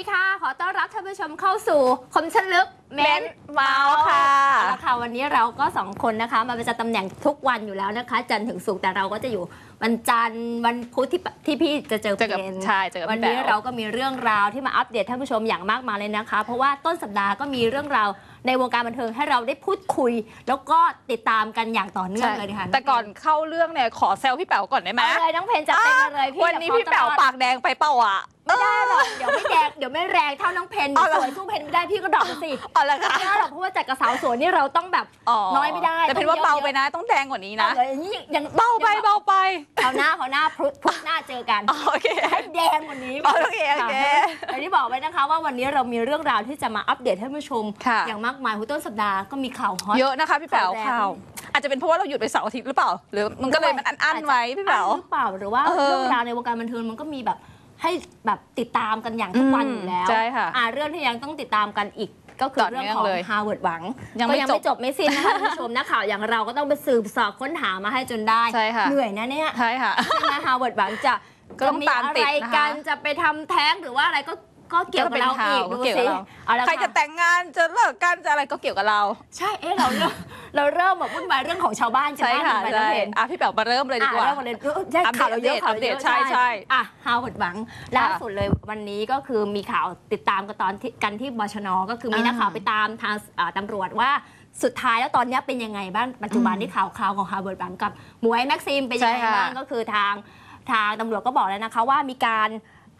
ดีค่ะ ขอต้อนรับท่านผู้ชมเข้าสู่คมชนลึกเม้นเมาส์ค่ะเอาละค่ะวันนี้เราก็สองคนนะคะ มาประจำตำแหน่งทุกวันอยู่แล้วนะคะ จันทร์ถึงศุกร์แต่เราก็จะอยู่วันจันทร์วันพุธที่ที่พี่จะเจอเจอกับเพนใช่เจอกับวันพี่นี้แป๋ว เราก็มีเรื่องราวที่มาอัปเดตท่านผู้ชมอย่างมากมายเลยนะคะ เพราะว่าต้นสัปดาห์ก็มีเรื่องราว ในวงการบันเทิงให้เราได้พูดคุย แล้วก็ติดตามกันอย่างต่อเนื่องใช่เลยค่ะแต่ก่อนเข้าเรื่องเนี่ยขอแซวพี่แป๋วก่อนได้ไหมเอาเลยน้องเพนจัดเต็มมาเลยพี่วันนี้เดี๋ยพี่แป๋วพร้อมตลอดปากแดงไปเปล่าอะไม่ได้หรอกเดี๋ยวไม่แดงเดี๋ยวไม่แรงเท่าน้องเพนเอาเหรอสวยสู้เพนไม่ได้พี่ก็ดรอกสิอ๋อละค่ะไม่ได้หรอกเพราะว่าจัดกระสาวสวยนี่เราต้องแบบน้อยไม่ได้แต่เป็นว่าต้องเยอะเบาไปนะต้องแดงกว่านี้นะเอาเลยอย่างนี้ยังเบาไปเบาไปเขาวหน้าเขาวหน้าพุธพุธหน้าเจอกันอ๋อโอเคให้แดงกว่านี้อ๋อโอเคโอเคค่ะอย่างที่บอกไว้นะคะว่าวันนี้เรามีเรื่องราวที่จะมาอัปเดตให้ผู้ชมค่ะอย่างมากมายหุต้นสัปดาห์ก็มีข่าวฮอต เยอะนะคะพี่แป๋วข่าวแรงข่าว อาจจะเป็นเพราะว่าเราหยุดไปเสาร์อาทิตย์หรือเปล่า หรือมันก็เลยมันอันๆไว้พี่แป๋วอั้นหรือเปล่าหรือว่าเออเรื่องราวในวงการบันเทิงมันก็มีแบบให้แบบติดตามกันอย่างทุกวันอยู่แล้วใช่ค่ะอ่าเรื่องที่ยังต้องติดตามกันอีกก็คือต่อเรื่องเนื่องของเลยฮาร์วาร์ดหวังยังก็ไม่ยังจบไม่จบไม่สิ้นนะคะท่านผู้ชมนักข่าวอย่างเราก็ต้องไปสืบเสอบค้นหามาให้จนได้ใช่ค่ะเหนื่อยนะเนี่ยใช่ค่ะใช่ไหมฮาร์วาร์ดหวังจะก็ต้องจะมีตามอะติดไรนะคะกันจะไปทำแท้งหรือว่าอะไรก็ ก็เกี่ยวกับเราอีกก็ดูเป็นข่าวก็เกี่ยวสิกับเรา เอาละใครจะค่ะแต่งงานจะเลิกกันจะอะไรก็เกี่ยวกับเรา ใช่เอ๊ะเราเริ่มเราเริ่มแบบวุ่นวายเรื่องของชาวบ้านกันใช่บ้างค่ะไปน้องใช่เพน อะพี่แป๋วมาเริ่มเลยดีกว่า อะเริ่มกันเลยเออใช่อัปเดตข่าวเราเยอะอัปเดตข่าวเราเยอะใช่ใช่อะฮาวเวิร์ดหวังล่าสุดเลยวันนี้ก็คือมีข่าวติดตามกันตอนที่กันที่บชนก็คือมีอ่านันักข่าวไปตามทางอ่าตำรวจว่าสุดท้ายแล้วตอนนี้เป็นยังไงบ้างปัจจุบันอืมที่ข่าวคราวของฮาวเวิร์ดหวังกับหมวยแม็กซิมเป็นยังไงใช่ค่ะบ้างก็คือทางทางตำรวจก็บอกแล้วนะคะว่ามีการ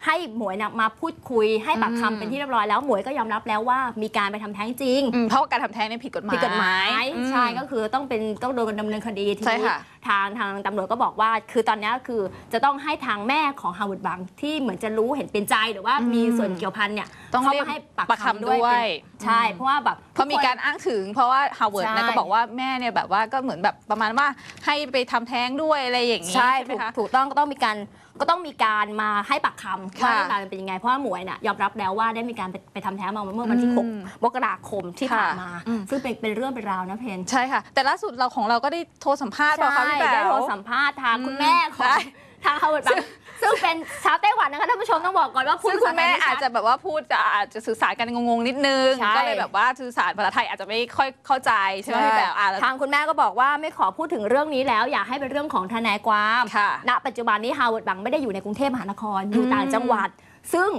ให้หมวยนะมาพูดคุยให้ปากอืมคำเป็นที่เรียบร้อยแล้วหมวยก็ยอมรับแล้วว่ามีการไปทำแท้งจริง อืมเพราะว่าการทำแท้งเนี่ยผิดกฎหมายผิดกฎหมายอืม ใช่ก็คือต้องเป็นต้องโดนดำเนินคดีทีใช่นี้ค่ะ ทางทางตำรวจก็บอกว่า คือตอนนี้คือจะต้องให้ทางแม่ของฮาวเวิร์ดบังที่เหมือนจะรู้เห็นเป็นใจหรือว่าอืมมีส่วนเกี่ยวพันเนี่ยต้องเข้าเรียกมาให้ปากปากคำคำด้วยด้วยเป็น ใช่เพราะว่าแบบเพราะมีการอ้างถึง เพราะว่าฮาวเวิร์ดเนี่ยใช่ก็บอกว่าแม่เนี่ยแบบว่าก็เหมือนแบบประมาณว่าให้ไปทำแท้งด้วยอะไรอย่างนี้ใช่ไหมถูกคะถูกต้องก็ต้องมีการก็ต้องมีการมาให้ปากคำค่ะว่าเรื่องราวมันเป็นยังไงเพราะว่าหมวยเนี่ยยอมรับแล้วว่าได้มีการไปไปทำแท้งมาเมื่อวันที่อืม6มกราคมที่ผ่านค่ะมาอืมซึ่งเป็นเป็นเรื่องเป็นราวนะเพนใช่ค่ะ แต่ล่าสุดเราของเราก็ได้โทรสัมภาษณ์เปล่าคะพี่แป๋วได้โทรสัมภาษณ์ทางคุณอืมแม่ขอใช่งทางฮาวเวิร์ดบัง ซึ่งเป็นชาวไต้หวันนะคะท่านผู้ชมต้องบอกก่อนว่าพูดซึ่งคุณแม่ภษไทยไชัดอาจจะแบบว่าพูดจะอาจจะสื่อสารกันงงๆนิดนึง ใช่ ก็เลยแบบว่าสื่อสารภาษาไทยอาจจะไม่ค่อยเข้าใจใช่ไหมพี่แป๋วอะแล้วทางคุณแม่ก็บอกว่าไม่ขอพูดถึงเรื่องนี้แล้ว อยากให้เป็นเรื่องของทนายความ ค่ะ ณปัจจุบันนี้ฮาวเวิร์ดบังไม่ได้อยู่ในกรุงเทพมหานครอยู่ต่างจังหวัด ซึ่ง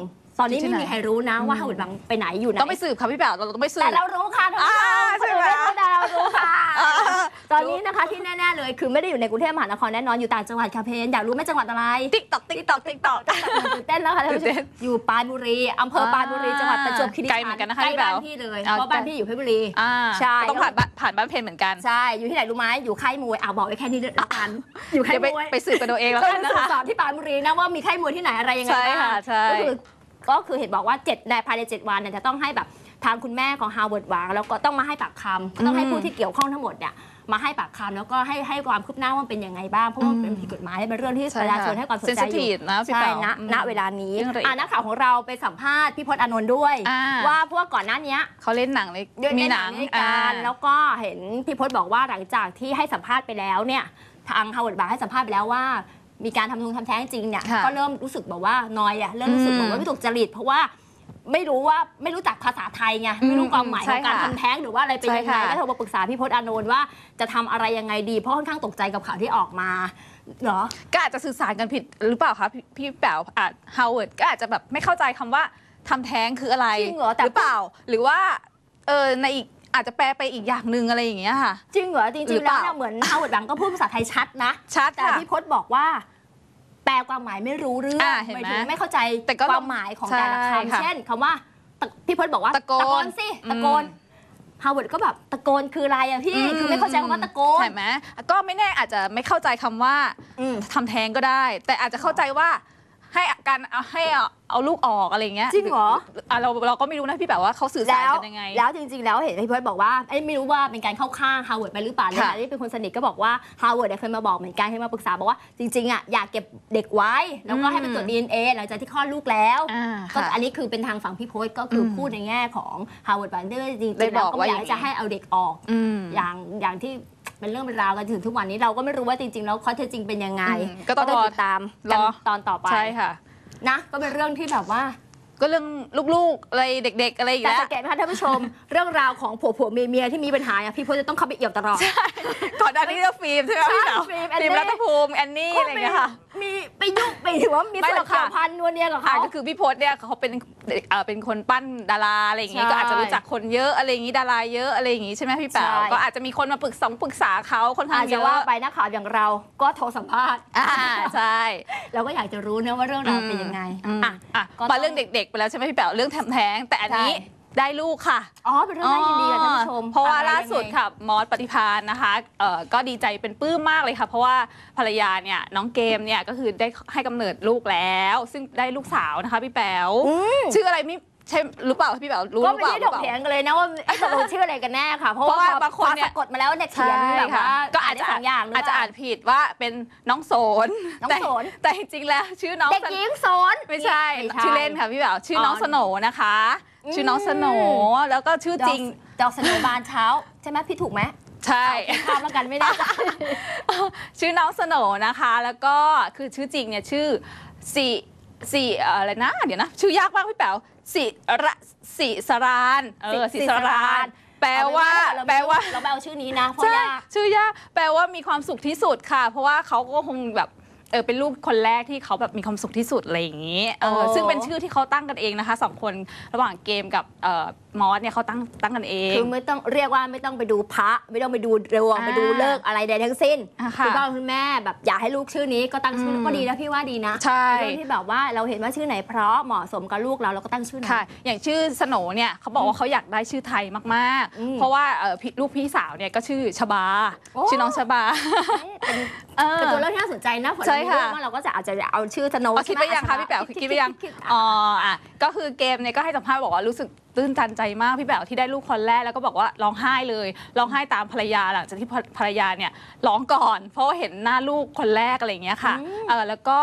ตอนนี้อยู่ที่ไม่ไหนมีใครรู้นะว่าฮาวเวิร์ดบังไปไหนอยู่ไหนต้องไปสืบค่ะพี่แป๋วเราต้องไปสืบแต่เรารู้ค่ะท่านผู้ชมอ่าคนอื่นใช่ไหมไม่รู้แต่เรารู้ค่ะอ่าตอนนี้นะคะที่แน่ๆเลยคือไม่ได้อยู่ในกรุงเทพมหานครแน่นอนอยู่ต่างจังหวัดค่ะเพนอยากรู้ไหมจังหวัดอะไรติ๊กตอกติ๊กตอกติ๊กตอกตื่นเต้นแล้วค่ะท่านผู้ชตื่นเต้มนอยู่ปรานบุรีอำเภอปรานบุรีจังหวัดประจวบคีรีขันธ์ไกลเหมือนกันนะคะใกล้พี่แป๋บ้านวพี่เลยอ่าเพราะบ้านพี่อยู่เพชรบุรีอ่าใช่ต้องผ่านบ้านผ่านบ้านเพนเหมือนกันใช่อยู่ที่ไหนรู้ไหมอยู่ค่ายมวยอ่าบอกไว้แค่นี้เลยละกันอยู่ค่ายเดี๋ยวไปมวยไปสืบกันเอาเองแล้วก็กันไปนะตรวคะจสอบที่ปรานบุรีนะว่ามีค่ายมวยที่ไหนอะไรยังไงใช่บ้างค่ะใช่ก็คือ ก็คือเห็นบอกว่าเจ็ดในภายในเจ็ดวันเนี่ยจะต้องให้แบบทางคุณแม่ของฮาวเวิร์ดวางแล้วก็ต้องมาให้ปากคำก็ต้องให้ผู้ที่เกี่ยวข้องทั้งหมดเนี่ยมาให้ปากคำแล้วก็ให้ให้ความคืบหน้าว่าเป็นยังไงบ้าง เพราะว่าเป็นผิดกฎหมายเป็นเรื่องที่ใช่ประชาชนค่ะให้ความสนเซนใจซิอทียู่ฟนะพี่ใช่แป๋วณอืมณเวลานี้เรื่องละเอียดอ่านักข่าวของเราไปสัมภาษณ์พี่พจน์อานนท์ด้วยอ่าว่าเพราะว่าก่อนหน้านี้เขาเล่นหนังเลยด้วยมีในหนังด้วยกันอ่าแล้วก็เห็นพี่พจน์บอกว่าหลังจากที่ให้สัมภาษณ์ไปแล้วเนี่ยทางฮาวเวิร์ดบาร์ให้สัมภาษณ์ไปแล้วว่า มีการทำนุงทำแท้งจริงเนี่ยค่ะ ก็เริ่มรู้สึกแบบว่านอยอะเริ่มรู้สึกอืมแบบว่าไม่ถูกจริตเพราะว่าไม่รู้ว่าไม่รู้จักภาษาไทยไงอืมไม่รู้ความหมายใช่ของการค่ะทำแท้งหรือว่าอะไรเป็นยังไงใช่ค่ะก็โทรมาปรึกษาพี่พจน์อานนท์ว่าจะทำอะไรยังไงดีเพราะค่อนข้างตกใจกับข่าวที่ออกมาเหรอ ก็อาจจะสื่อสารกันผิดหรือเปล่าคะพี่พี่แป๋วอาจฮาวเวิร์ดก็อาจจะแบบไม่เข้าใจคำว่าทำแท้งคืออะไรจริงเหรอแต่ รือเปล่า หรือว่าเออในอีกอาจจะแปลไปอีกอย่างหนึ่งอะไรอย่างเงี้ยค่ะ จริงเหรอจหรืริงอๆเปแล้วล่าเนี่ยเหมือนฮาวเวิร์ดบังก็พูดภาษาไทยชัดนะ ชัดแต่ค่ะ พี่พจน์บอกว่า แปลความหมายไม่รู้เรื่องอ่าเห็นไหมหมายถึงไม่เข้าใจแต่ก็ความหมายของแต่ละใช่คำค่ะเช่นคำว่าตะพี่พจน์บอกว่าตะโกนสิตะโกนอืมฮาวเวิร์ดก็แบบตะโกนคืออะไรอะพี่อืมคือไม่เข้าใจคำว่าตะโกน ใช่ไหมก็ไม่แน่อาจจะไม่เข้าใจคำว่าอืม ทำแท้งก็ได้ แต่อาจจะเข้าใจว่า ให้การเอาให้เอาเอาลูกออกอะไรอย่างเงี้ยจริงเหรอ อะเราเราก็ไม่รู้นะพี่แบบว่าเขาสื่อสารแล้วกันยังไง แล้วจริง ๆ แล้วเห็นพี่พจน์บอกว่าเอ้ยไม่รู้ว่าเป็นการเข้าข้างฮาวเวิร์ดไปหรือเปล่าในค่ะฐานะที่เป็นคนสนิทก็บอกว่าฮาวเวิร์ดเนี่ยเคยมาบอกเหมือนกันเคยมาปรึกษาบอกว่าจริงๆอะอยากเก็บเด็กไว้ แล้วก็ให้ไปตรวจ DNA หลังจากที่คลอดลูกแล้วอ่าก็ค่ะ อันนี้คือเป็นทางฝั่งพี่โพสก็คืออมพูดในแง่ของฮาวเวิร์ดบันเดอร์จริงได้ๆแล้วบอกก็ว่าไม่อยากอย่างนี้ จะให้เอาเด็กออก อืม อย่างอย่างที่ เป็นเรื่องเป็นราวกันถึงทุกวันนี้เราก็ไม่รู้ว่าจริงๆแล้วข้อเท็จจริงเป็นยังไง อืมก็ต้องรอ ติดตามกันรอตอนต่อไปใช่ค่ะ นะก็เป็นเรื่องที่แบบว่า ก็เรื่องลูกๆ อะไรเด็ก ๆ อะไรอีกแต่แล้ว สังเกตไหมคะท่านผู้ชม เรื่องราวของผัวผัวเมียเมียที่มีปัญหาอะพี่พจน์จะต้องเข้าไปเอี่ยวตลอด ก่อนหน้านี้ก็ฟิล์มใช่ไหมใช่พี่สาวฟิล์มแอนนี่ ฟิล์มรัตภูมิแอนนี่อะไรอย่างเงี้ยค่ะ มีไปยุ่งไปถือว่ามีไม่ส่หรวอนกค่ะ เกี่ยวพันนวลเนียกับค่ะเขาก็คือพี่พศเนี่ยเขาเป็นเอ่อเป็นคนปั้นดาราอะไรอย่างงี้ใช่ก็อาจจะรู้จักคนเยอะอะไรอย่างงี้ดาราเยอะอะไรอย่างงี้ใช่ไหมพี่แป๋วใช่ ก็อาจจะมีคนมาปรึกษาปรึกษาเขาค่อนข้าอางจเยจะอะว่าไปนักข่าวอย่างเราก็โทรสัมภาษณ์อ่าใช่เราก็อยากจะรู้นะว่าเรื่องราวเป็นยังไงอืมอะ อะก็ต้องมาเรื่องเด็กๆไปแล้วใช่ไหมพี่แป๋วเรื่องแถมแท้ง แต่อันนี้ใช่ ได้ลูกค่ะ อ๋อ เป็นเรื่องน่ายินดีกับท่านผู้ชมเพราะว่าอไล่าสุดยังไงค่ะมอสปฏิพานนะคะเอ่อก็ดีใจเป็นปลื้มมากเลยค่ะ เพราะว่าภรรยาเนี่ยน้องเกมเนี่ยก็คือได้ให้กำเนิดลูกแล้ว ซึ่งได้ลูกสาวนะคะพี่แป๋วอืมชื่ออะไรไม่ใช่หรือเปล่าพี่แป๋วรู้หก็รือไม่เปล่าได้ถกเถียงกันเลยนะว่าไอ้ตกลงชื่ออะไรกันแน่ค่ะ เพราะเพราะว่าพอบางคนเนี่ย พอสะกดมาแล้วเนี่ยเขีใช่ยนแบบค่ะว่าก็อาจจะได้สองอย่างหรือาจจะเปล่ อ่านผิดว่าเป็นน้องโสนน้องแต่โสน แต่จริงๆแล้วชื่อน้องเด็กสหญิงโสนไม่ใช่ไม่ใช่ ชื่อเล่นค่ะพี่แป๋วชื่อน้องอ๋อ สโหนนะคะอืม ชื่อน้องสโหนแล้วก็ชื่อจริง ดอกสโนบานเช้า ใช่ไหมพี่ถูกไหมใช่ภาพแล้วกันไม่ได้ ชื่อน้องสโหนนะคะ แล้วก็คือชื่อจริงเนี่ยชื่อสิสิเอ่ออะไรนะ เดี๋ยวนะ ชื่อยากมากพี่แป๋วสิระสิสรานเออสิสิสิสสรารานนแปลว่าเรไม่แปลว่าเราไม่เอาชื่อนี้นะเพราะใช่ยากชื่อยากแปลว่ามีความสุขที่สุดค่ะ เพราะว่าเขาก็คงแบบ เออเป็นลูกคนแรกที่เขาแบบมีความสุขที่สุดอะไรอย่างนี้เออโอ้ซึ่งเป็นชื่อที่เขาตั้งกันเองนะคะสองคนระหว่างเกมกับเอ่อมอสเนี่ยเขาตั้งตั้งกันเอง คือไม่ต้องเรียกว่าไม่ต้องไปดูพระ ไม่ต้องไปดูดวงอ่าไปดูเลิกษ์อะไรใดทั้งสิ้นอ่าค่ะณพ่อคุณแม่แบบอยากให้ลูกชื่อนี้ก็ตั้งชื่ออมก็ดีนะพี่ว่าดีนะใช่เรื่องที่แบบว่าเราเห็นว่าชื่อไหนเพราะเหมาะสมกับลูกเราเราก็ตั้งชื่อนั้น ค่ะ อย่างชื่อสโหนเนี่ยเขาบอกว่าเขาอยากได้ชื่อไทยมากอืม ๆ เพราะว่าเอ่อพี่ลูกพี่สาวเนี่ยก็ชื่อชบาโอ้ชื่อน้องชบา เอ๊ะเป็นเออเป็นตัวเลือกที่น่าสนใจนะผลใช่เราค่ะเลือกว่าเราก็จะอาจจะเอาชื่อธโนอ๋อคิดไปยังคะใช่หมพี่แป๋วคิดคิดไปยังคิดอ๋ออะก็คือเกมเนี่ยก็ให้สัมภาษณ์บอกว่ารู้สึกตื้นตันใจมากพี่แป๋วที่ได้ลูกคนแรกแล้วก็บอกว่าร้องไห้เลยร้องไห้ตามภรรยาหลังจากที่ภรภรรยาเนี่ยร้องก่อน เพราะว่าเห็นหน้าลูกคนแรกอะไรอย่างเงี้ยค่ะเออแล้วก็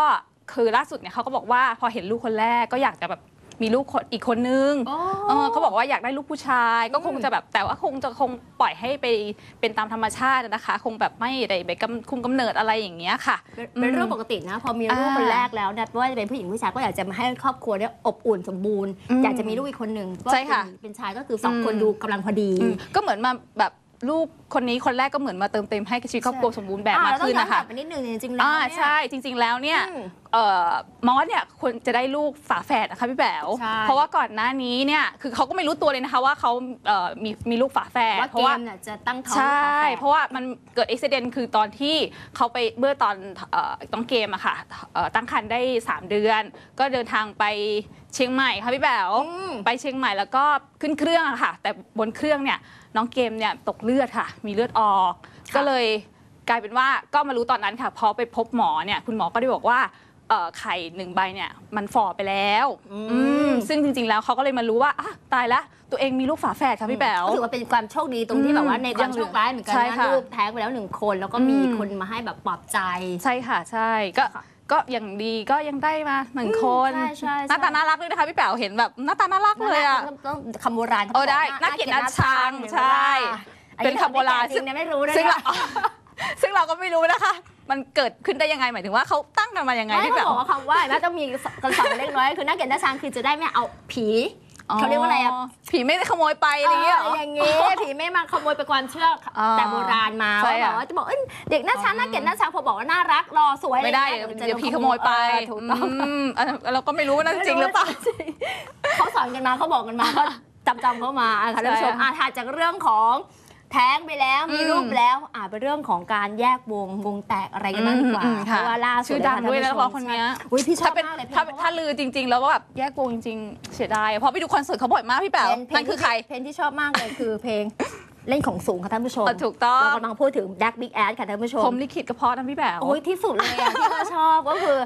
คือล่าสุดเนี่ยเขาก็บอกว่าพอเห็นลูกคนแรกก็อยากจะแบบ มีลูกคนอีกคนนึงโอ้เออเขาบอกว่าอยากได้ลูกผู้ชาย ก็คงจะแบบแต่ว่าคงจะคงปล่อยให้ไปเป็นตามธรรมชาตินะคะ คงแบบไม่ได้ไปกำคุมกำเนิดอะไรอย่างเงี้ยค่ะ เป็นเป็นเรื่องปกตินะ พอมีลูกอ่าคนแรกแล้วเนี่ยไม่ว่าจะเป็นผู้หญิงผู้ชายก็อยากจะมาให้ครอบครัวเนี่ยอบอุ่นสมบูรณ์อืมอยากจะมีลูกอีกคนหนึ่งก็ใช่ค่ะเป็นเป็นชายก็คือสองอืม คนดูกำลังพอดี อืมก็เหมือนมาแบบ ลูกคนนี้คนแรกก็เหมือนมาเติมเต็มให้ชีวิตครอบครัวสมบูรณ์แบบอ่มากเราต้องขึ้นย้อนนะกลัคะบไปนิดนึงจริงๆแล้วอ่าเนี่ยใช่จริง ๆแล้วเนี่ยอืมเอ่อมอสเนี่ยควรจะได้ลูกฝาแฝดนะคะพี่แป๋วใช่เพราะว่าก่อนหน้านี้เนี่ยคือเขาก็ไม่รู้ตัวเลยนะคะว่าเขาเอ่อมีมีลูกฝาแฝดว่าเพเกราะว่ามเนี่ยจะตั้งท้องใช่ฝาแฝดเพราะว่ามันเกิดอุบิเหตุคือตอนที่เขาไปเมื่อตอนเอ่อต้องเกมอะค่ะเอ่อตั้งครรภ์ได้ 3 เดือน ก็เดินทางไปเชียงใหม่ค่ะพี่แป๋วอืมไปเชียงใหม่แล้วก็ขึ้นเครื่องอะค่ะ แต่บนเครื่องเนี่ย น้องเกมเนี่ยตกเลือดค่ะ มีเลือดออกค่ะก็เลยกลายเป็นว่าก็มารู้ตอนนั้นค่ะพอไปพบหมอเนี่ยคุณหมอก็ได้บอกว่าเอ่อไข่หนึ่งใบเนี่ยมันฝ่อไปแล้วอืมซึ่งจริง ๆ แล้วเขาก็เลยมารู้ว่าอะตายแล้วตัวเองมีลูกฝาแฝดค่ะพี่แป๋ว ก็ถือว่าเป็นความโชคดีตรงที่อืมแบบว่าในความยังเหลืโชอคร้ายเหมือนกันใช่นะค่ะ ลูกแท้งไปแล้วหนึ่งคน แล้วก็มีอืมคนมาให้แบบปลอบใจ ใช่ค่ะใช่ก็ค่ะ ก็อย่างดีก็ยังได้มาหนึ่งคนใช่ใช่หน้าตาน่ารักด้วยนะคะพี่แป๋วเห็นแบบหน้าตาน่ารักเลยอะต้องต้องคำโบราณโอ้ได้น่าเกลียดน่าชังใช่เป็นคำโบราณจริงๆเนี่ยไม่รู้นะซึ่งเนี่เรายซึ่งเราก็ไม่รู้นะคะ มันเกิดขึ้นได้ยังไงหมายถึงว่าเขาตั้งกันมายังไงไม่พี่เขาแป๋บวอกว่าคำว่าน่าจะมีกันสองเล็กน้อยคือน่าเกลียดน่าชังคือจะได้ไม่เอาผี เขาเรียกว่าอะไรอะผีไม่ได้ขโมยไปอะไรอย่างเงี้ยเหรอ อย่างงี้ผีไม่มาขโมยไปความเชื่อออแต่โบราณมาใช่ว่าอะแบบว่าจะบอกเอ้ยเด็กน่าชังอ๋อน่าเกลียดน่าชังพอบอกว่าน่ารักรอสวยไม่ได้อะเดี๋ยวรงี้เดี๋ยวผีขโมยไปเออถูกต้องอืมอันนั้นเราก็ไม่รู้ว่านั่นจริงหรือเปล่า เขาสอนกันมาเขาบอกกันมาเขาจำจำๆเขามาอะค่ะท่านผู้ชมใช่อะถัดจากเรื่องของ แท้งไปแล้วมีอืมรูปแล้วอะเป็นเรื่องของการแยกวงวงแตกอะไรกันบ้างดีกว่าอืมอืมเพค่ะราะว่าล่าสุดชื่อดังด้วยนะท่านักร้องคนเนี้ยอุ้ยพี่ชอถ้าบเป็นมากเลยเพลงถ้าเพระว่ถ้าลือจริง ๆ แล้วก็แบบแยกวงจริงๆเสียดายเพราะไปดูคอนเสิร์ตเขาบ่อยมากพี่แป๋วเพลงนั่นคือใครเพลงที่ชอบมากเลยคือเพลงเล่นของสูงค่ะท่านผู้ชมเออถูกต้องเรากำลังพูดถึง Black Big Ass ค่ะท่านผู้ชผมมลิขิตกระเพาะนะพี่แป๋วโอ้ยที่สุดเลยอะที่เราชอบก็คือ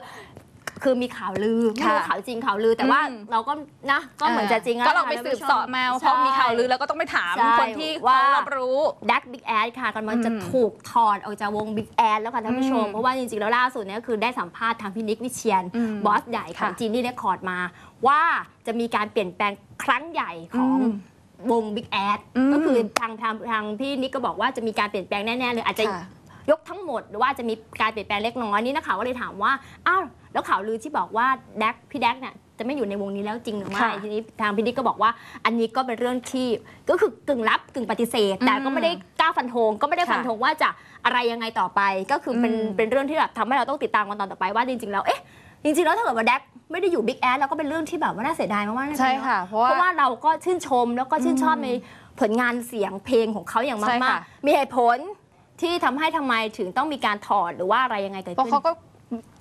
คือมีข่าวลือไม่รู้ค่ะข่าวจริงข่าวลือ แต่ว่าอืม เราก็นะ ก็เหมือนจะจริงอะก็เราไปสืบเสาะมาเพราะมีข่าวลือแล้วก็ต้องไปถามใช่คนที่ว่าเขารับรู้ ดักบิ๊กแอดค่ะกำลังจะอืมถูกถอดออกจากวงบิ๊กแอดแล้วค่ะท่านผู้ชม อืมเพราะว่าจริงๆ แล้วล่าสุดเนี่ยคือได้สัมภาษณ์ทางพี่นิกวิเชียน อืมบอสใหญ่ของค่ะจีนนี่เรคคอร์ดมา ว่าจะมีการเปลี่ยนแปลงครั้งใหญ่ของอืมวงบิ๊กแอดอืม ก็คือทางทางทางพี่นิกก็บอกว่าจะมีการเปลี่ยนแปลงแน่ๆเลยอาจจะ ค่ะ ยกทั้งหมดหรือว่าจะมีการเปลี่ยนแปลงเล็กน้อยนี่นักข่าวก็เลยถามว่า อ้าว แล้วข่าวลือที่บอกว่าแดกพี่แดกเนี่ยจะไม่อยู่ในวงนี้แล้วจริงหรือไม่ค่ะทีนี้ทางพี่ดิกก็บอกว่า อันนี้ก็เป็นเรื่องที่ก็คือกึ่งรับกึ่งปฏิเสธ แต่ก็ไม่ได้กล้าฟันธงก็ไม่ได้ค่ะฟันธงว่าจะอะไรยังไงต่อไป ก็คือเป็นอืมเป็นเรื่องที่แบบทำให้เราต้องติดตามกันตอนต่อไปว่าจริง ๆ แล้วเอ๊ะจริงๆแล้วถ้าเกิดว่าแดกไม่ได้อยู่บิ๊กแอดแล้วก็เป็นเรื่องที่แบบว่าน่าเสียดายมากๆนะใช่จริงๆเนอะค่ะเพราะเพว่าราะว่าเราก็ชื่นชมแล้วก็ชื่นชอบอืมในผลงานเสียงเพลงของเขาอย่างใช่มากค่ะๆมีเหตุผลที่ทำให้ทำไมถึงต้องมีการถอดหรือว่าอะไรยังไงเกิดเพราะขึ้นเขาก็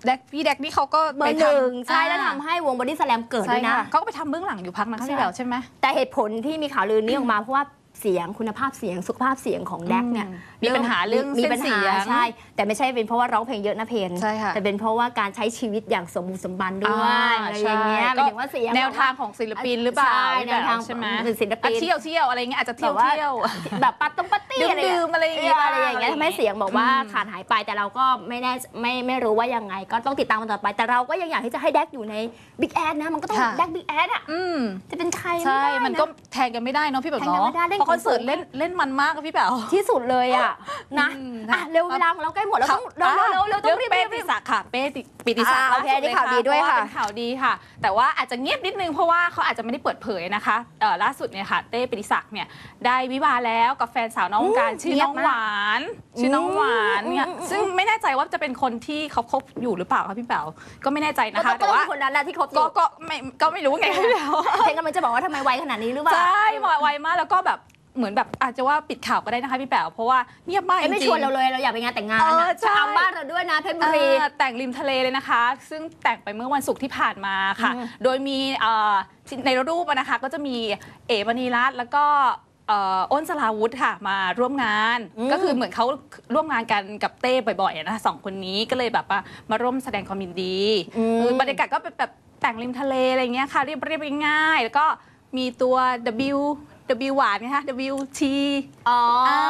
แดกพี่แดกนี่เขาก็เบอไปร์หนึ่งทำใช่อ่าแล้วทำให้วงบอดี้สแลมเกิดใช่ด้วยนะค่ะเขาก็ไปทำเบื้องหลังอยู่พักนะคะใช่พี่แบวใช่ไหมแต่เหตุผลที่มีข่าวลือนี้ออกมาเพราะว่า เสียงคุณภาพเสียงสุขภาพเสียงของแดกเนี่ยอืมมีปัญหาเรื่องมีเส้นปัญเสีหายงใช่ แต่ไม่ใช่เป็นเพราะว่าร้องเพลงเยอะนะเพนใช่ค่ะแต่เป็นเพราะว่าการใช้ชีวิตอย่างสมบูรณ์สมบันด้วยอ่าอะไรอย่างเงี้ยใช่หมายถึงว่าเสียงแนวทางของศิลปินหรือเปล่าใช่พี่แนวทางใช่ไหมเป็นศิลปินอะเที่ยวเที่ยวอะไรเงี้ยอาจจะเที่ยวแบบว่าเที่ยวแบบปัตตงปาร์ตี้อะไรดื่มๆอะไรอย่างเงี้ยอะไรอย่างเงี้ยอะไรอย่างเงี้ยทำให้เสียงบอกว่าอืมขาดหายไปแต่เราก็ไม่แน่ไม่ไม่รู้ว่ายังไง ก็ต้องติดตามกันต่อไป แต่เราก็ยังอยากที่จะให้แดกอยู่ในบิ๊กแอดนะมันก็ต้องค่ะแดกบิ๊กแอดอะอืมจะเป็นใครใช่ไได้ะมันก็แทนกันไม่ได้เนาะพี่แบบแทนกันเนาะไม่ได้เล่นเพราะคอนเสิร์ตสูงๆเล่นเล่นมันมากอะพี่แบบที่สุดเลยอะนะอืมอะเร็วเวลาของเราใกล้หมดแล้วต้องเร็วเร็วเร็วเร็วต้องรีบเป้รีบปิรีบศักดิ์ค่ะเป้ติปิติศักดิ์อ่าโอเคล่สุนี่ข่าวดีด้วยเพราค่ะเป็นข่าวดีค่ะ แต่ว่าอาจจะเงียบนิดนึงเพราะว่าเขาอาจจะไม่ได้เปิดเผยนะคะเอ่อล่าสุดเนี่ยค่ะเต้ปิติศักดิ์เนี่ยได้วิวาห์แล้วกับแฟนสาวนอกวงการอืมชื่อน้องเงียบมากหวานชื่อน้องหวานเนี่ยอืมอืมอืมซึ่งไม่แน่ใจว่าจะเป็นคนที่เขาคบอยู่หรือเปล่าคะพี่แป๋วก็ไม่แน่ใจนะคะก็แต่ต้องว่ามีคนนั้นแหละที่ครบอก็ยู่ก็ไม่ก็ไม่รู้ไงพี่แป๋วเพลงกำลังจะบอกว่าทำไมไวขนาดนี้หรือเปล่าใช่มาไวมากแล้วก็แบบ เหมือนแบบอาจจะว่าปิดข่าวก็ได้นะคะพี่แป๋วเพราะว่าเงียบมากจเอ้ยไม่ริชวนงเราเลยเราอยากไปงานแต่งงานเอออะใช่จะเอาบ้านเราด้วยนะเพชรบุรี เออแต่งริมทะเลเลยนะคะ ซึ่งแต่งไปเมื่อวันศุกร์ที่ผ่านมาค่ะ อืม โดยมีเอ่อที่ในรูปอะนะคะก็จะมีเอ๋มณีรัตน์แล้วก็เอ่ออ้นสลาวุธค่ะมาร่วมงานอืมก็คือเหมือนเขาร่วมงานกันกับเต้บ่อยๆอะนะสองคนนี้ก็เลยแบบว่ามาร่วมแสดงความยินดีอืมเออบรรยากาศก็เป็นแบบแต่งริมทะเลอะไรเงี้ยค่ะเรียบเรียบง่ายๆแล้วก็มีตัว W W หวานไงคะ W T อ๋ออ่า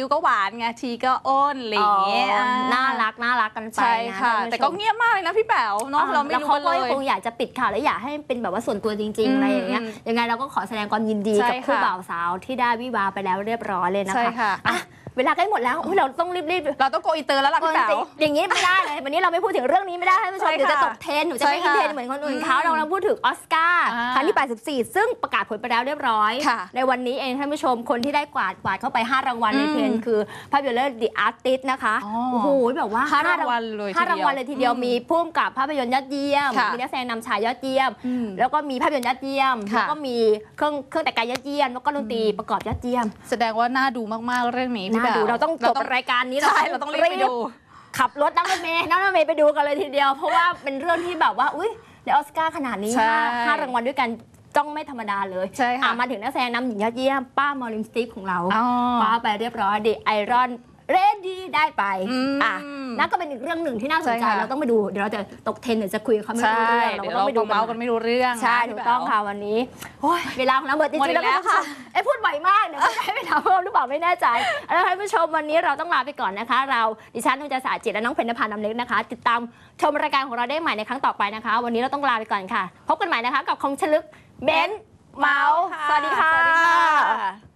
W ก็หวานไง T ก็อ้นอะไรอย่างเงี้ยอ๋ออ่าน่ารักน่ารักกันไปใช่นะค่ะ ท่านผู้ชมแต่ก็เงียบมากเลยนะพี่แป๋วเนาะเราไม่แล้วรู้เขากันก็เลยคงอยากจะปิดข่าวและอยากให้เป็นแบบว่าส่วนตัวจริงอืๆมอะไรอย่างเงี้ยยังไงเราก็ขอแสดงความยินดีใช่กับคู่ค่ะบ่าวสาวที่ได้วิวาห์ไปแล้วเรียบร้อยเลยนะใช่คะค่ะ อะ เวลาใกล้หมดแล้วอุ๊ยเราต้องรีบๆ เราต้องโกอินเตอร์แล้วล่ะพี่แป๋ว อย่างนี้ไม่ได้เลย วันนี้เราไม่พูดถึงเรื่องนี้ไม่ได้ท่านผู้ชมใช่เดี๋ยวจะค่ะตกเทรนด์หนูจะไม่ใช่อินค่ะเทรนด์เหมือนคนอื่นเขาอืมเรากำลังพูดถึงออสการ์อ่าครั้งที่ 84 ซึ่งประกาศผลไปแล้วเรียบร้อย ค่ะในวันนี้เองท่านผู้ชมคนที่ได้กวาดกวาดเข้าไป 5 รางวัลในอืมเทรนด์คือภาพยนตร์เรื่อง The Artist นะคะอ๋อโอ้โหแบบว่าห้ารางวัลเลยห้าทีเดียวรางวัลเลยทีเดียวอืมมีพุ่มกับภาพยนตร์ยอดเยี่ยมค่ะมีนักแสดงนำชายยอดเยี่ยม อืมแล้วก็มีภาพยนตร์ยอดเยี่ยมค่ะ แล้วก็มีเครื่องเครื่องแต่งกายยอดเยี่ยมแล้วก็ดนตรีประกอบยอดเยี่ยม แสดงว่าน่าดูมากๆเรื่องนี้พี่น่าแป๋วดูเราต้องจบรายการนี้ใช่เราต้องรีบไปดู ขับรถนั่งรถเมย์นั่งรถเมย์ไปดูกันเลยทีเดียว เพราะว่าเป็นเรื่องที่แบบว่า อุ้ยได้ออสการ์ขนาดนี้ใช่ห้าห้ารางวัลด้วยกันต้องไม่ธรรมดาเลยใช่ค่ะอ่มาถึงนักแสดงนำหญิงยอดเยี่ยมป้ามอลินสติฟของเราอ๋อคว้าไปเรียบร้อยดิไอรอน เรดดี้ได้ไปอืมอะนั่นก็เป็นอีกเรื่องหนึ่งที่น่าสนใช่ใจค่ะเราต้องไปดู เดี๋ยวเราจะตกเทรนด์เดี๋ยวจะคุยกับเขาไม่ใช่รู้เรื่องเราเดี๋ยวก็ต้เราองไปดูดูเมาส์กันไม่รู้เรื่องใช่นะถูพี่กแป๋วต้องค่ะวันนี้โอ้ยเวลาของเราหมดจริหมดงอีๆกแล้วแล้วค่ะค่ะไอ้พูดบ่อยมากเดี๋ยวจะให้ไปถามเพิ่มหรือเปล่าไม่แน่ใจแล้วท่านผู้ชมวันนี้เราต้องลาไปก่อนนะคะ เราดิฉันนุจสาจิตและน้องเพญนภานำเล็กนะคะ ติดตามชมรายการของเราได้ใหม่ในครั้งต่อไปนะคะ วันนี้เราต้องลาไปก่อนค่ะ พบกันใหม่นะคะ กับคงชลึกเบนซ์เมาส์สวัสดีค่ะสวัสดีค่ะ